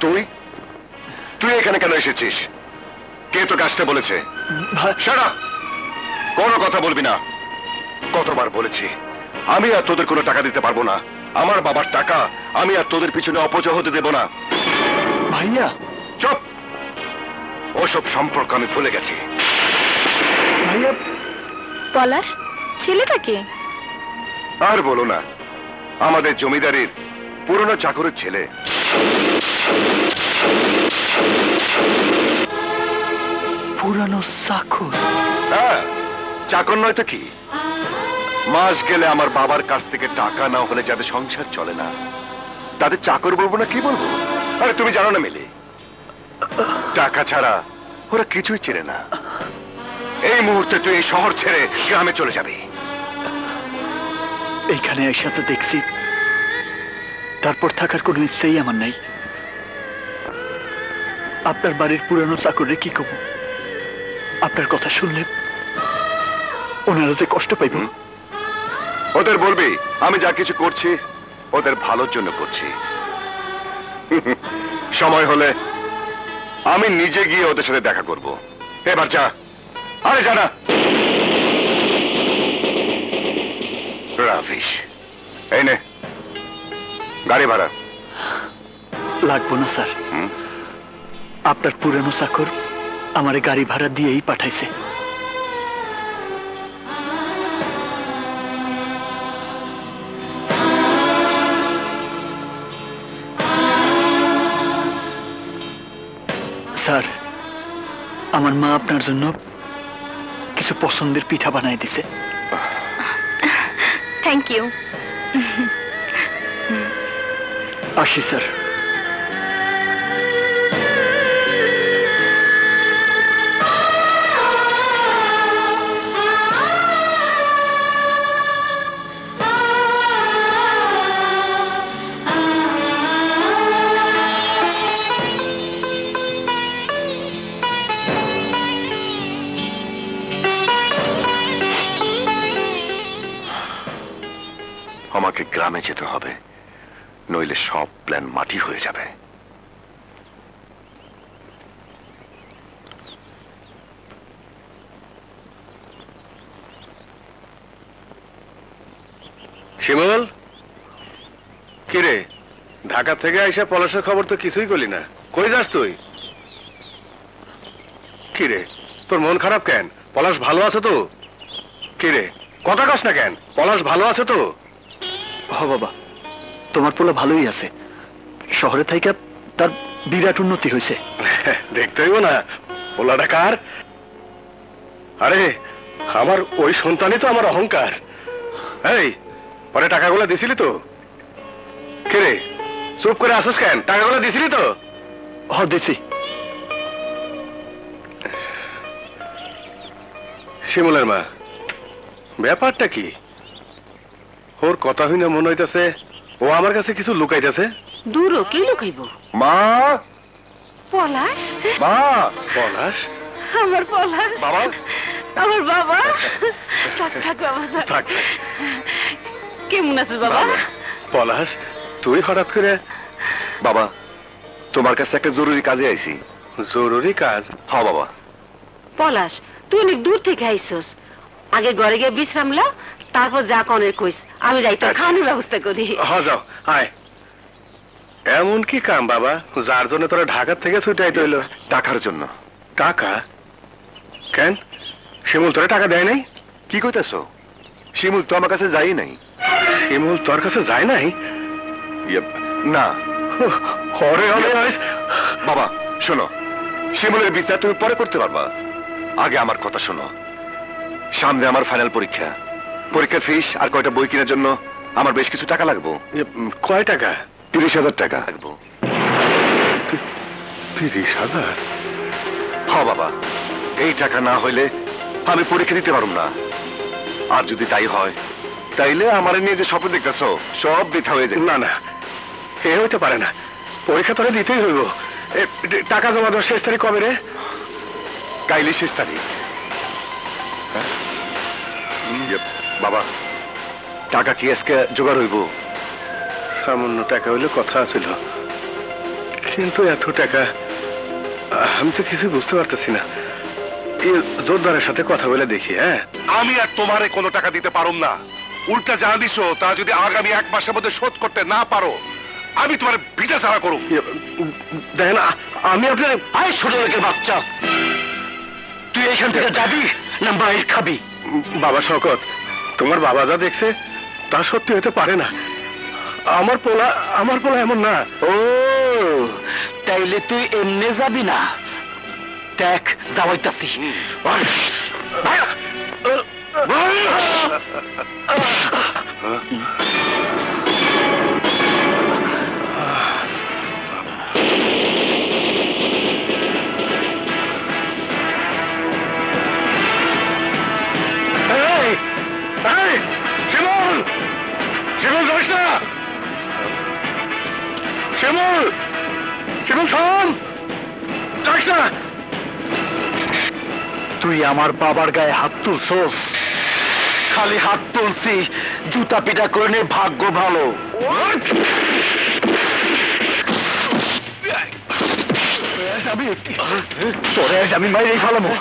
তুই? তুই এখানে কেন এসেছিস? কে তো কাজটা বলেছে? সারা কোনো কথা বলবি না। কতবার বলেছি আমি আর তোদের কোনো টাকা দিতে পারব না। আমার বাবার টাকা আমি আর তোদের পিছনে অপচয় হতে দেব না। ভাইয়া। চুপ! ওসব সম্পর্ক আমি ভুলে গেছি। ভাইয়া। পলাশ ছেলেটাকে আর বলো না আমাদের জমিদারির পুরনো চাকরের ছেলে। পুরানো চাকর। হ্যাঁ চাকর নয় তো কি? মাস গেলে আমার বাবার কাছ থেকে টাকা না হলে যাদের সংসার চলে না তাদের চাকর বলব না কি বলব? আরে তুমি জানো না মেলে টাকা ছাড়া ওরা কিছুই চেনে না। এই মুহূর্তে তুই এই শহর ছেড়ে গ্রামে চলে যাবি। এইখানে এসে দেখছি তারপর থাকার কোনো ইচ্ছেই আমার নাই। আপনার বাড়ির পুরানো চাকরে কি কব আপনার কথা শুনলে ওনারা যে কষ্ট পাইব। ওদের বলবি আমি যা কিছু করছি ওদের ভালোর জন্য করছি। সময় হলে আমি নিজে গিয়ে ওদের সাথে দেখা করব। এবার যা। আরে জানা। রাফিস এই নে। গাড়ি ভাড়া। লাগবো না স্যার। হুম? আপনার পুরানো চাকর আমার গাড়ি ভাড়া দিয়েই পাঠাইছে। স্যার আমার মা আপনার জন্য কিছু পছন্দের পিঠা বানাই দিছে। থ্যাংক ইউ আসি স্যার। গ্রামে যেতে হবে, নইলে সব প্ল্যান মাটি হয়ে যাবে। শিমুল? কিরে, ঢাকা থেকে আইসা পলাশের খবর তো কিছুই করলি না। কই যাস তুই? কিরে, তোর মন খারাপ কেন? পলাশ ভালো আছে তো? কিরে, কথা কস না কেন? পলাশ ভালো আছে তো? হ বাবা। তোমার পোলা ভালোই আছে। শহরে থাইকা তার বিরাট উন্নতি হয়েছে। দেখতে হইব না। পোলাটা কার? আরে আমার ওই সন্তানই তো আমার অহংকার। এই পরে টাকাগুলো দিছিলি তো? কিরে চুপ করে আসিস কেন? টাকাগুলো দিছিলি তো? হ দেখছি শিমুলের মা ব্যাপারটা কি? ওর কথা হইনা মনে হইতেছে ও আমার কাছে কিছু লুকাইতেছে। দূরও কে লুকাইব? মা! পলাশ? মা! পলাশ? আমার পলাশ। বাবা? আমার বাবা? থাক থাক। বাবা। থাক। কেমন আছিস বাবা। পলাশ তুই হঠাৎ করে বাবা তোমার কাছে একটা জরুরি কাজে আইছি। জরুরি কাজ? হ বাবা। পলাশ তুই অনেক দূর থেকে আইসস। আগে ঘরে গিয়ে বিশ্রাম ল তারপর যা কনের কইস। আমি যাই তোর। খাওয়ানোর ব্যবস্থা করি। হ যাও আয়। এমন কি কাম বাবা? যার জন্য তোরা ঢাকার থেকে ছুটে আইতে হইল? টাকার জন্য। টাকা? কেন? শিমুল তোরা টাকা দেয় নাই? কি কইতেছ? শিমুল তো আমার কাছে যাই নাই। শিমুল তোর কাছে যায় নাই? ইয়ে, না। হরে হরে বাবা শোনো শিমুলের বিচার তুমি পরে করতে পারবা। আগে আমার কথা শোনো। সামনে আমার ফাইনাল পরীক্ষা। পরীক্ষার ফিস আর কয়টা বই কেনার জন্য আমার বেশ কিছু টাকা লাগবো। কয় টাকা? তিরিশ হাজার টাকা। লাগবো। তিরিশ হাজার? হ বাবা। এই টাকা না হইলে আমি পরীক্ষা দিতে পারব না। আর যদি তাই হয় তাইলে আমার নিয়ে যে স্বপ্ন দেখতেছ সব বৃথা হয়ে যাবে। না না। এ হইতে পারে না। পরীক্ষা তোরা দিতেই হইব। টাকা জমা দেওয়ার শেষ তারিখ কবে রে? কাইলে শেষ তারিখ। হ্যাঁ? বাবা টাকা কি আজকে জোগাড় হইব? সামান্য টাকা হইলে কথা ছিল কিন্তু এত টাকা আমি তো কিছু বুঝতে পারতেছি না। জোরদারের সাথে কথা বলে দেখি হ্যাঁ? আমি আর তোমারে কোনো টাকা দিতে পারুম না। উল্টা যা দিছো তা যদি আগামী এক মাসের মধ্যে শোধ করতে না পারো আমি তোমার ভিটা ছাড়া করুম। ইয়ে, দেখেন আমি আপনার আয় ছোট লোকের বাচ্চা। তুই এখান থেকে যাবি না মায়ের খাবি? বাবা শকত। তোমার বাবা যা দেখছে তা সত্যি হতে পারে না। আমার পোলা আমার পোলা এমন না। ও তাইলে তুই এমনে যাবি না। দেখ যাওয়াইতাছি এই শিমুল! শিমুল, শোন! যাস না! তুই আমার বাবার গায়ে হাত তুলছস। খালি হাত তুলছি, জুতা পিটা করে নে, ভাগ্য ভালো। আমি আমি মাইরেই ফেলামো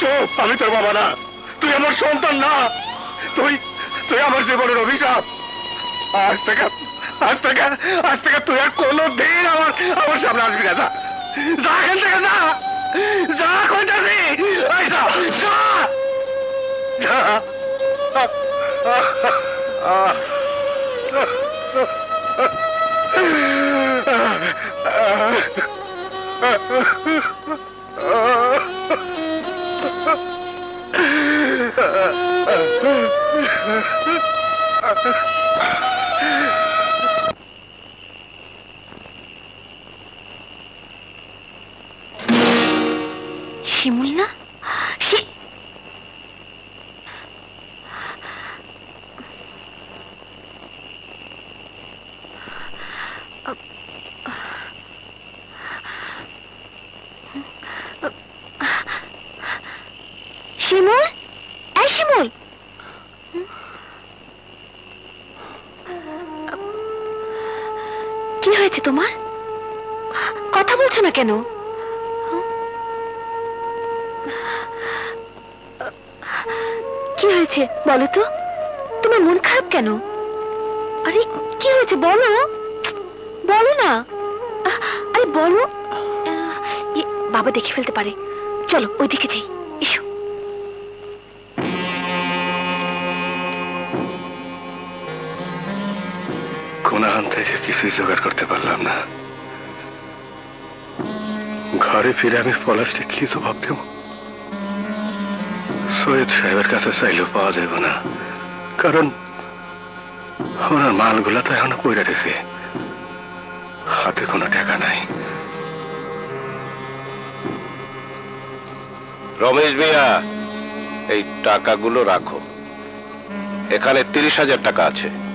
চুপ আমি তোর বাবা না। তুই আমার সন্তান না। তুই তুই আমার জীবনের অভিশাপ। আজ থেকে আজ থেকে আজ থেকে তুই আর কোনো দিন আমার আমার সামনে আসবি না, যা। যা এখান থেকে, যা। যা কইতাছি এই যা যা। শিমুল কি হয়েছে তোমার? কথা বলছো না কেন? কি হয়েছে বলো তো? তোমার মন খারাপ কেন? আরে, কি হয়েছে বলো? বলো না। আরে বলো। বাবা দেখে ফেলতে পারে। চলো, ওইদিকে যাই। এসো। কোনাহান থেকে কিছুই জোগাড় করতে পারলাম না। ঘরে ফিরে আমি কি দেব? সৈয়দ সাহেবের কাছে চাইলেও পাওয়া না। কারণ মালগুলা তো এখনও হাতে কোনো টাকা নাই। রমেশ মিয়া এই টাকাগুলো রাখো। এখানে তিরিশ হাজার টাকা আছে।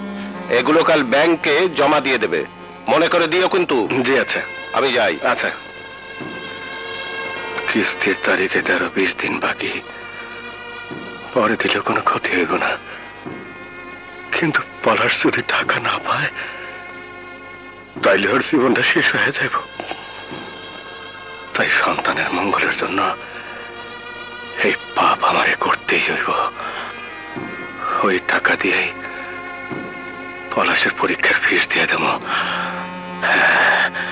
এগুলো কাল ব্যাংকে জমা দিয়ে দেবে। মনে করে দিও কিন্তু। জি আচ্ছা। আমি যাই। আচ্ছা। কিস্তির তারিখে তেরো বিশ দিন বাকি। পরে দিলেও কোনো ক্ষতি হইব না। কিন্তু পলাশ যদি টাকা না পায় তাইলে ওর জীবনটা শেষ হয়ে যাব তাই সন্তানের মঙ্গলের জন্য এই পাপ আমারে করতেই হইব। ওই টাকা দিয়েই পলাশের পরীক্ষার ফিস দিয়ে দেবো। হ্যাঁ।